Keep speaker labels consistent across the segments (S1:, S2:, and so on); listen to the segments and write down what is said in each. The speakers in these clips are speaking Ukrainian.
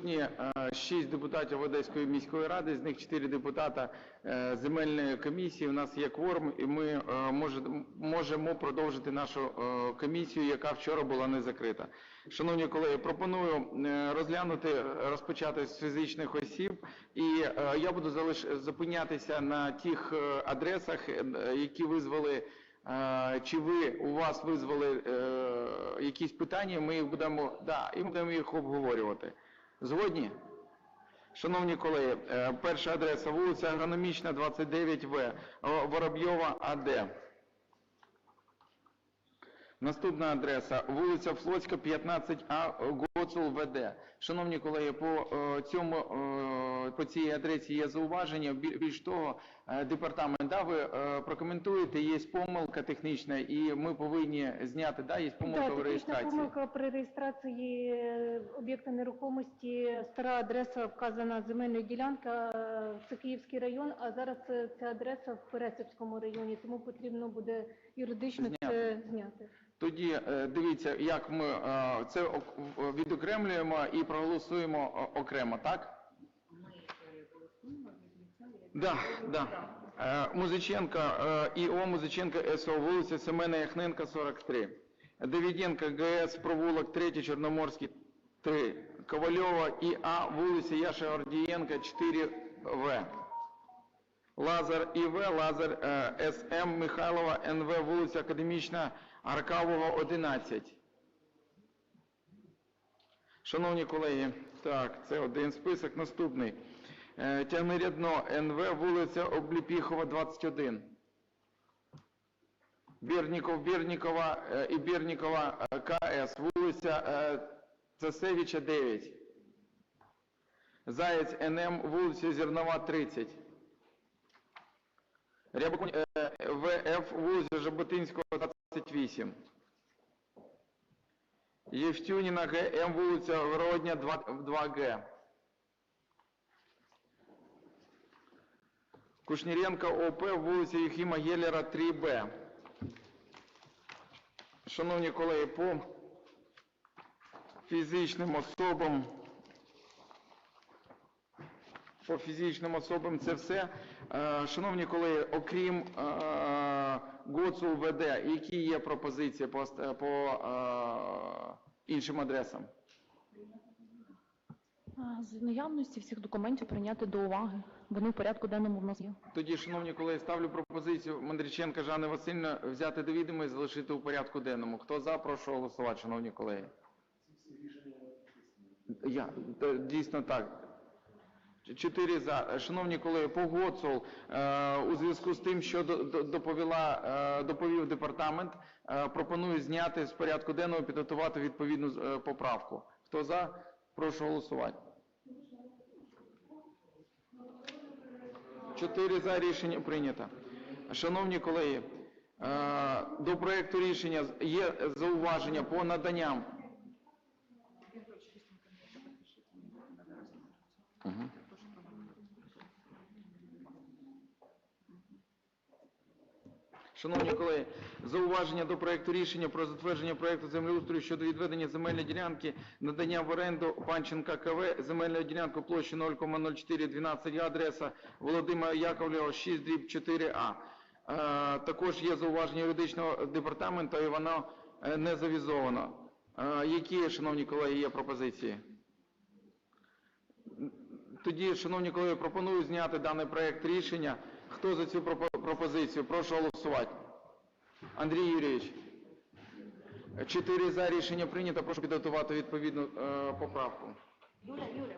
S1: Сьогодні е, шість депутатів Одеської міської ради, з них чотири депутата е, земельної комісії. У нас є кворум, і ми е, можемо продовжити нашу комісію, яка вчора була не закрита. Шановні колеги, пропоную розглянути, розпочати з фізичних осіб, і я буду залиш- зупинятися на тих адресах, які визвали. Чи ви у вас визвали е, якісь питання? Ми їх будемо да, і будемо їх обговорювати. Згодні? Шановні колеги, е, перша адреса вулиця Агрономічна, 29В, Воробйова, АД. Наступна адреса вулиця Флотська, 15А, Гоцул, ВД. Шановні колеги, по е, цьому е, по цій адресі є зауваження. Бі- Більш того, е, департамент, да, ви прокоментуєте, є помилка технічна, і ми повинні зняти, да, є помилка
S2: Так,
S1: в реєстрації.
S2: помилка при реєстрації об'єкта нерухомості. Стара адреса вказана земельна ділянка, е, це Київський район, а зараз ця адреса в Пересипському районі, тому потрібно буде юридично
S1: Зняти.
S2: це зняти.
S1: Тоді е, дивіться, як ми е, це ок- відокремлюємо і проголосуємо окремо, так? Да, да. Е, Музиченка, е, ІО Музиченка СО, вулиця Семена Яхненка, 43. Давиденко, ГС, провулок 3, Чорноморський, 3. Ковальова, ІА, вулиця Яша Гордієнка, 4В. Лазар ІВ, Лазар е, СМ, Михайлова, НВ, вулиця Академічна, Аркавого, 11. Шановні колеги, так, це один список. Наступний. Е, Тягнерядно, НВ, вулиця Обліпіхова, 21. Бірніков, Бірнікова е, і Бірнікова КС, вулиця Цесевича, 9. Заєць НМ, вулиця Зернова, 30. Рябоконь е, ВФ, вулиця Жаботинського, 28. Євтюніна ГМ, вулиця Городня, 2, 2Г. Кушніренка ОП, вулиця Юхіма Геллера, 3Б. Шановні колеги, по фізичним особам, по фізичним особам це все. Е, Шановні колеги, окрім е, ГОЦУ ВД, які є пропозиції по, по е, іншим адресам?
S3: З наявності всіх документів прийняти до уваги. Вони в порядку денному в нас є.
S1: Тоді, шановні колеги, ставлю пропозицію Мандриченка Жанни Васильівна взяти до відома і залишити у порядку денному. Хто за, прошу голосувати, шановні колеги. Я, дійсно так. Чотири за. Шановні колеги, по ГОЦУЛ, е, у зв'язку з тим, що до- до- доповіла, е, доповів департамент, е, пропоную зняти з порядку денного, підготувати відповідну поправку. Хто за, прошу голосувати. Чотири за рішення прийнято. Шановні колеги, до проекту рішення є зауваження по наданням. Мгм. Шановні колеги, зауваження до проекту рішення про затвердження проекту землеустрою щодо відведення земельної ділянки, надання в оренду Панченка КВ, земельної ділянки площі 0,0412 га, адреса Володимира Яковлева, 6 дріб 4А. Е, Також є зауваження юридичного департаменту і воно е, не завізовано. Е, Які, шановні колеги, є пропозиції? Тоді, шановні колеги, пропоную зняти даний проект рішення. Хто за цю пропо- пропозицію? Прошу голосувати. Андрій Юрійович. Чотири за рішення прийнято. Прошу підготувати відповідну е, поправку.
S2: Юля, Юля.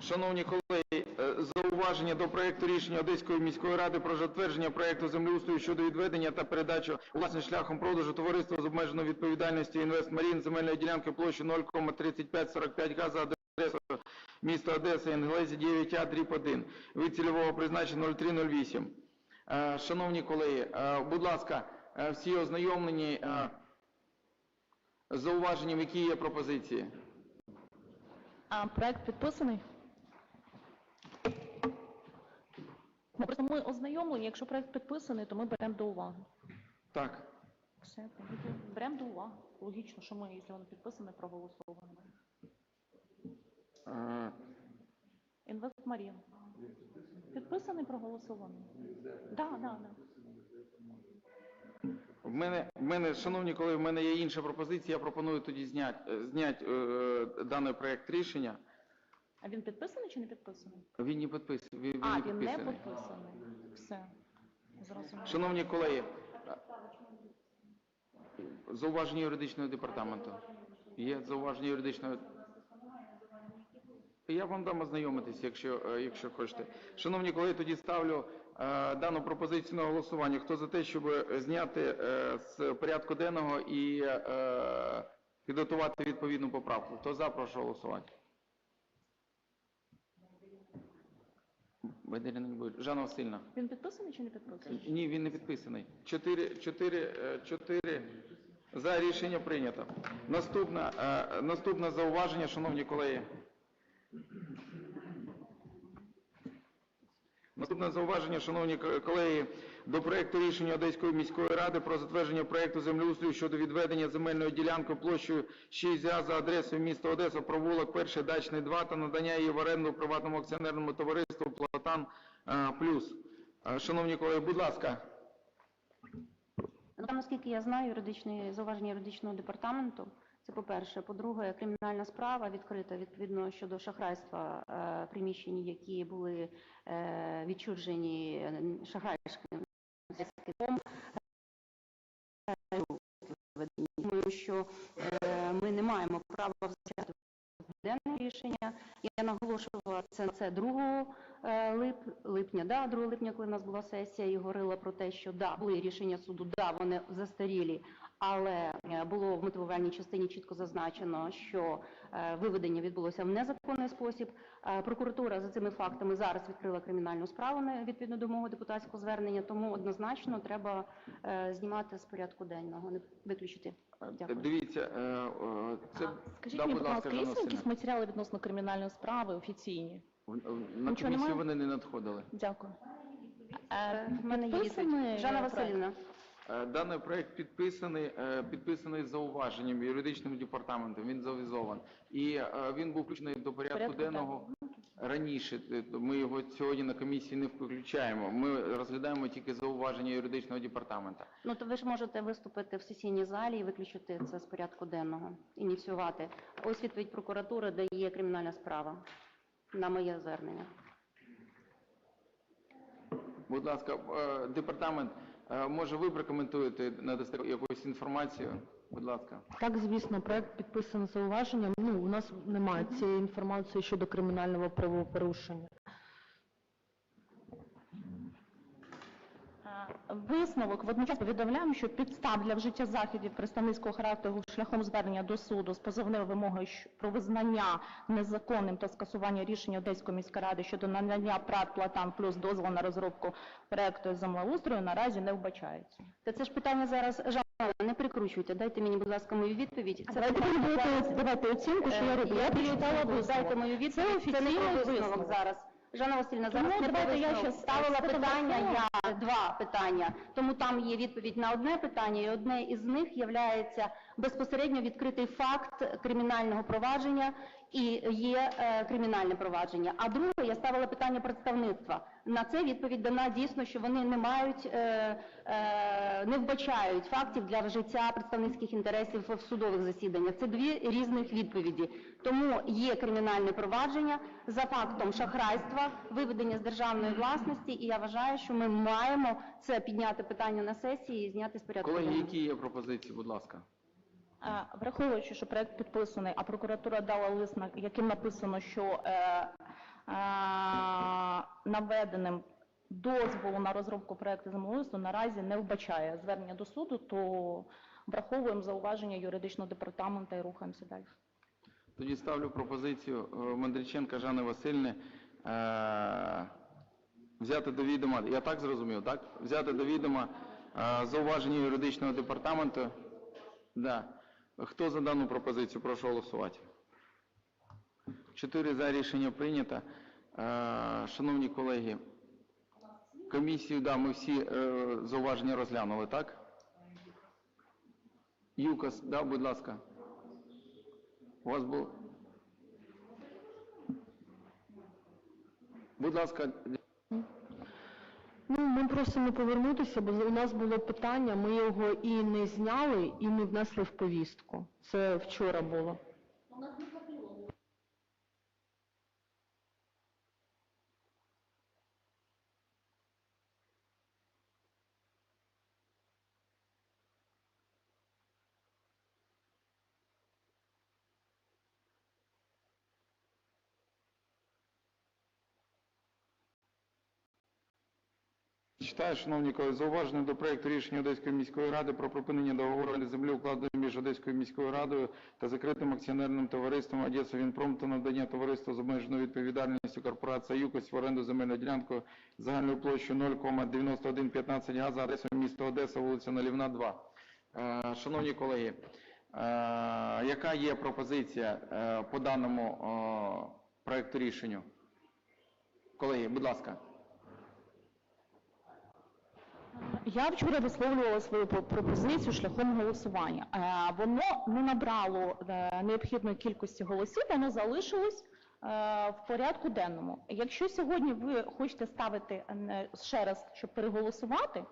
S1: Шановні колеги, е, зауваження до проекту рішення Одеської міської ради про затвердження проекту землеустрою щодо відведення та передачу у власність шляхом продажу товариства з обмеженою відповідальністю «Інвестмарін» земельної ділянки площі 0,3545 га за адресою міста Одеса, Інгелезі 9А, дріб 1, від цільового призначення 0308. Е, Шановні колеги, е, будь ласка, е, всі ознайомлені з зауваженням, які є пропозиції.
S3: А проект підписаний? Ну, просто ми ознайомлені, якщо проект підписаний, то ми беремо до уваги.
S1: Так.
S3: Все, беремо до уваги. Логічно, що ми, якщо воно підписане, проголосовуємо.
S1: Е,
S3: Інвестмарін. Підписаний, проголосований. Да, да, да.
S1: В мене, в мене, шановні колеги, в мене є інша пропозиція. Я пропоную тоді зняти зняти е, даний проект рішення.
S3: А він підписаний чи не підписаний?
S1: Він не підписаний. Він,
S3: А,
S1: не
S3: він не
S1: підписаний.
S3: Все. Зрозуміло.
S1: Шановні колеги, зауваження юридичного департаменту. Є зауваження юридичного. Я вам дам ознайомитись, якщо, е, якщо хочете. Шановні колеги, тоді ставлю е, дану пропозицію на голосування. Хто за те, щоб зняти е, з порядку денного і е, підготувати відповідну поправку? Хто за, прошу голосувати. Жанна Васильівна.
S3: Він підписаний чи не підписаний?
S1: Ні, він не підписаний. Чотири, чотири, е, чотири за рішення прийнято. Наступне, е, наступне зауваження, шановні колеги. Наступне зауваження, шановні колеги, до проекту рішення Одеської міської ради про затвердження проекту землеустрою щодо відведення земельної ділянки площею 6 га за адресою міста Одеса, провулок 1, дачний 2 та надання її в оренду приватному акціонерному товариству Платан е, Плюс. Е, Шановні колеги, будь ласка.
S4: Ну, наскільки я знаю, юридичні зауваження юридичного департаменту. Це по-перше. По-друге, кримінальна справа відкрита відповідно щодо шахрайства е, приміщень, які були е, відчужені е, шахрайським. Думаю, що е, ми не маємо права взяти денне рішення. Я наголошувала це, це 2 е, лип, липня, да, 2 липня, коли в нас була сесія, і говорила про те, що да, були рішення суду, да, вони застарілі, але е, було в мотивувальній частині чітко зазначено, що е, виведення відбулося в незаконний спосіб. Е, Прокуратура за цими фактами зараз відкрила кримінальну справу відповідно до мого депутатського звернення, тому однозначно треба е, знімати з порядку денного, не виключити. Дякую.
S1: Дивіться, е, е, це...
S3: Скажіть
S1: Да,
S3: мені,
S1: будь
S3: ласка, є якісь матеріали відносно кримінальної справи офіційні?
S1: На
S3: Нічого
S1: комісію
S3: немає?
S1: вони не надходили.
S3: Дякую.
S4: Е, В мене є
S3: підписаний,
S4: відповідь. Жанна
S3: проект?
S4: Васильівна.
S1: Е, Даний проект підписаний, е, підписаний з зауваженням юридичним департаментом, він завізован. І е, він був включений до порядку
S3: Порядку
S1: денного раніше. Е, Ми його сьогодні на комісії не включаємо. Ми розглядаємо тільки зауваження юридичного департамента.
S4: Ну то ви ж можете виступити в сесійній залі і виключити це з порядку денного, ініціювати. Ось відповідь прокуратури, де є кримінальна справа на моє звернення.
S1: Будь ласка, е, департамент, е, може ви прокоментуєте, надасте якусь інформацію? Будь ласка.
S5: Так, звісно, проект підписаний зауваженням. Ну, у нас немає цієї інформації щодо кримінального правопорушення.
S3: Висновок водночас повідомляємо, що підстав для вжиття заходів представницького характеру шляхом звернення до суду з позовною вимогою про визнання незаконним та скасування рішення Одеської міської ради щодо надання ПРАТ Платан плюс дозволу на розробку проекту землеустрою наразі не вбачається.
S4: Та це ж питання зараз Жанна, не прикручуйте. Дайте мені, будь ласка, мою відповідь. Це
S3: Давайте давати оцінку, що я
S4: Е,
S3: роблю. Я
S4: Я
S3: прочитала
S4: дайте мою відповідь.
S3: Це офіційний
S4: висновок. зараз. Жанна Васильівна, зараз
S3: Тому
S4: не
S3: давайте я щас
S4: ставила
S3: сфотографую.
S4: питання, я два питання. Тому там є відповідь на одне питання, і одне із них є безпосередньо відкритий факт кримінального провадження і є е, кримінальне провадження. А друге, я ставила питання представництва. На це відповідь дана дійсно, що вони не мають, е, е, не вбачають фактів для вжиття представницьких інтересів в судових засіданнях. Це дві різних відповіді. Тому є кримінальне провадження за фактом шахрайства, виведення з державної власності, і я вважаю, що ми маємо це підняти питання на сесії і зняти з порядку.
S1: Колеги, які є пропозиції, будь ласка?
S3: Враховуючи, що проект підписаний, а прокуратура дала лист, яким написано, що е, е, наведеним дозволу на розробку проекту землеустрою наразі не вбачає звернення до суду, то враховуємо зауваження юридичного департаменту і рухаємося далі.
S1: Тоді ставлю пропозицію е, Мандриченка Жанни Васильівни е, взяти до відома, я так зрозумів, так? Взяти до відома зауваження юридичного департаменту. Да. Хто за дану пропозицію? Прошу голосувати. Чотири за рішення прийнято. Е, Шановні колеги, комісію, да, ми всі е, зауваження розглянули, так? Юкас, да, будь ласка. У вас був Будь ласка,
S5: Ну, ми просимо повернутися, бо у нас було питання, ми його і не зняли, і не внесли в повістку. Це вчора було.
S1: Читаю, шановні колеги, зауваження до проекту рішення Одеської міської ради про припинення договору оренди землі укладеної між Одеською міською радою та закритим акціонерним товариством Одеса Вінпром та надання товариства з обмеженою відповідальністю корпорація ЮКОС в оренду земельної ділянки загальною площею 0,9115 га за адресою міста Одеса, вулиця Налівна, 2. Е, Шановні колеги, е, яка є пропозиція е, по даному проекту рішенню? Колеги, будь ласка.
S3: Я вчора висловлювала свою пропозицію шляхом голосування. Е, Воно не набрало е, необхідної кількості голосів, воно залишилось е, в порядку денному. Якщо сьогодні ви хочете ставити ще раз, щоб переголосувати,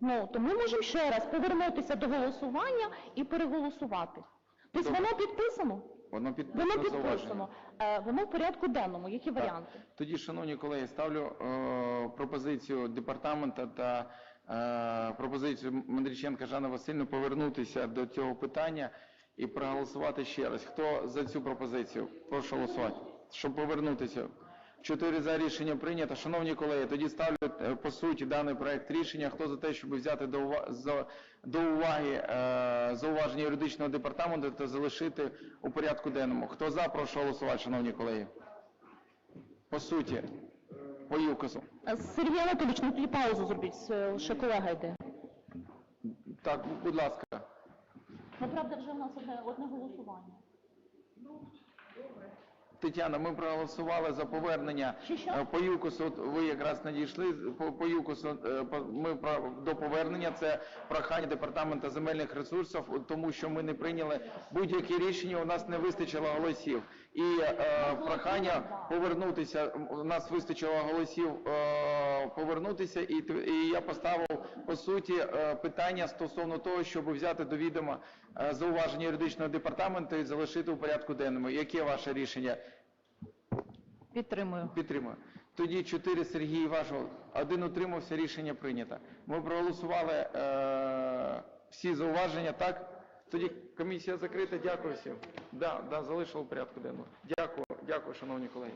S3: ну то ми можемо ще раз повернутися до голосування і переголосувати. Тобто воно підписано,
S1: Воно підписано
S3: воно підписано, Е, воно в порядку денному. Які варіанти?
S1: Тоді, шановні колеги, ставлю е, пропозицію департамента та е, пропозицію Мандріченка Жанна Васильівни повернутися до цього питання і проголосувати ще раз. Хто за цю пропозицію? Прошу голосувати. Щоб повернутися. Чотири за рішення прийнято. Шановні колеги, тоді ставлю е, по суті даний проект рішення. Хто за те, щоб взяти до ува- за- до уваги е, зауваження юридичного департаменту та залишити у порядку денному? Хто за, прошу голосувати, шановні колеги. По суті, по ЮКОСу.
S3: Е, Сергій Анатолійович, ну тоді паузу зробіть, ще колега йде.
S1: Так, будь ласка.
S3: Ну, правда, вже в нас одне, одне голосування.
S1: Тетяна, ми проголосували за повернення е, по ЮКОСу. От Ви якраз надійшли по, по ЮКОСу. е, по- Ми про- до повернення це прохання департаменту земельних ресурсів, тому що ми не прийняли будь-які рішення. У нас не вистачило голосів. І е, прохання повернутися. У нас вистачило голосів е, повернутися, і, і я поставив по суті е, питання стосовно того, щоб взяти до відома е, зауваження юридичного департаменту і залишити у порядку денному. Яке ваше рішення?
S3: Підтримую.
S1: Підтримую. Тоді чотири Сергій вашого, один утримався, рішення прийнято. Ми проголосували е, всі зауваження, так? Тоді комісія закрита. Дякую всім. Да, да, залишили порядку денному. Дякую, дякую, шановні колеги.